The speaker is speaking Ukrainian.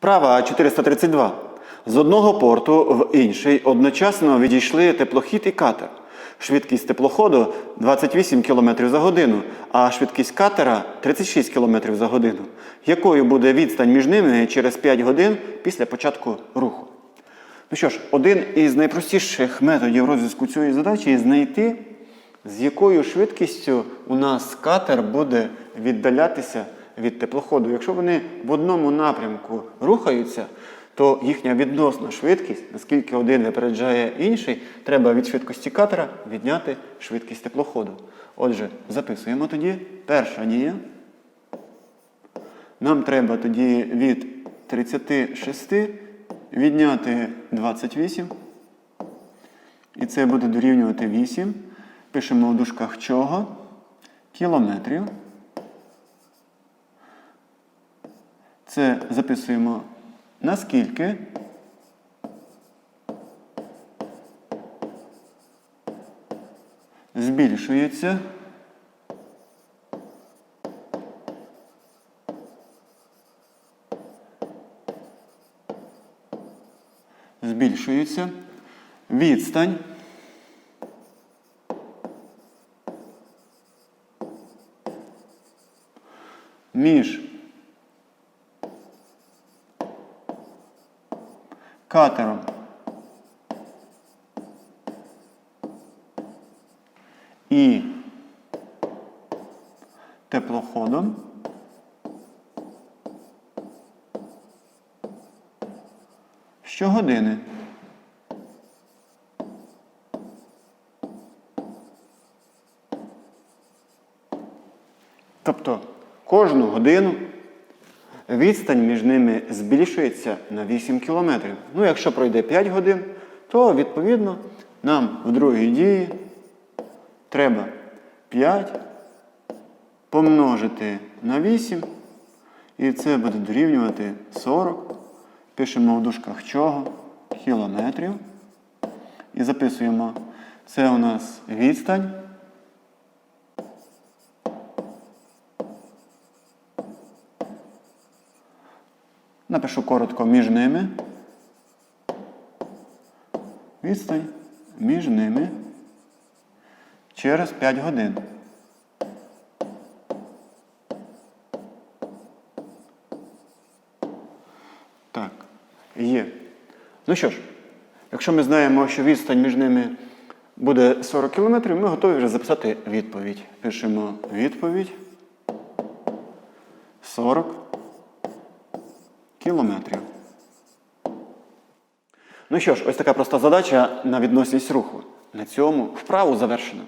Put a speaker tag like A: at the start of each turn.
A: Вправа 432. З одного порту в інший одночасно відійшли теплохід і катер. Швидкість теплоходу 28 км за годину, а швидкість катера 36 км за годину. Якою буде відстань між ними через 5 годин після початку руху? Ну що ж, один із найпростіших методів розв'язку цієї задачі знайти, з якою швидкістю у нас катер буде віддалятися від теплоходу. Якщо вони в одному напрямку рухаються, то їхня відносна швидкість, наскільки один випереджає інший, треба від швидкості катера відняти швидкість теплоходу. Отже, записуємо тоді перша дія. Нам треба тоді від 36 відняти 28. І це буде дорівнювати 8. Пишемо у дужках чого? Кілометрів. Це записуємо наскільки. Збільшується. Збільшується. Відстань. Між катером і теплоходом щогодини. Тобто кожну годину відстань між ними збільшується на 8 кілометрів. Ну, якщо пройде 5 годин, то відповідно нам в другій дії треба 5 помножити на 8, і це буде дорівнювати 40. Пишемо в дужках чого? Кілометрів. І записуємо, це у нас відстань. Напишу коротко між ними. Відстань між ними через 5 годин. Так, є. Ну що ж, якщо ми знаємо, що відстань між ними буде 40 км, ми готові вже записати відповідь. Пишемо відповідь 40 кілометрів. Ну що ж, ось така проста задача на відносність руху. На цьому вправу завершено.